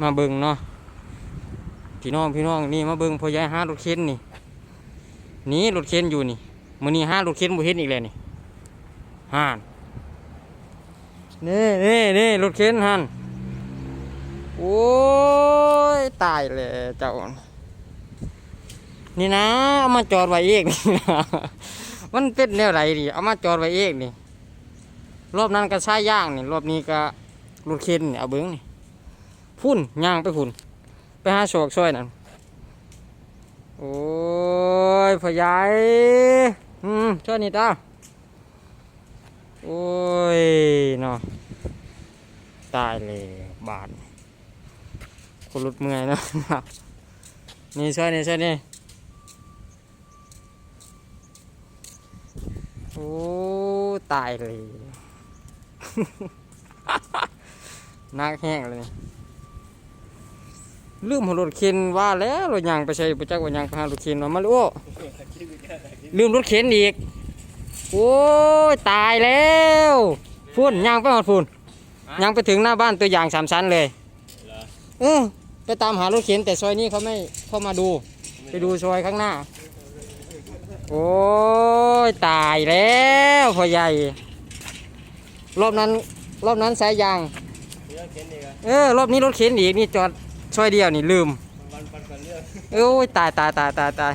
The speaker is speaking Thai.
มาเบิ่งเนาะพี่น้องพี่น้องนี่มาเบิ่งพ่อใหญ่หารถเข็นนี่นี่รถเข็นอยู่นี่มื้อนี้หารถเข็นบ่เห็นอีกแล้วนี่ห่านนี่นี่นี่รถเข็นหันโอ้ยตายเลยเจ้า นี่นะเอามาจอดไว้เองนี่นะมันเป็นแนวไรดิเอามาจอดไว้เองนี่รอบนั้นก็ใช้ย่างนี่รอบนี้ก็รถเข็นเอาเบิ้งนี่ พุ่นย่างไปพุ่น ไปหาโศกซอยนั่นโอ้ยพ่อใหญ่อืมช่วยนี่ตาโอ้ยเนาะตายเลยบาดคนรถเมื่อยเนาะนี่ช่วยนี่ช่วยนี่โอ้ตายเลยนักแห้งเลย ลืมหัวรถเข็นว่าแล้วรถยางไปใช้ประจักษ์ว่ายางไปหารถเข็นว่ามาเลยโอ้ลืมรถเข็นอีก โอ้ยตายแล้วฝุ่นยางไปหอดฝุ่นยางไปถึงหน้าบ้านตัวอย่างสามชั้นเลยเออไปตามหารถเข็นแต่ซอยนี้เขาไม่เข้ามาดู ไปดูซอยข้างหน้า โอ้ยตายแล้วพ่อใหญ่ รอบนั้นรอบนั้นสายยางเรื่องเข็นอีกอะเออรอบนี้รถเข็นอีกนี่จอด ช่วยเดียวนี่ลืมเองโอ้ยตายตายตายตายตาย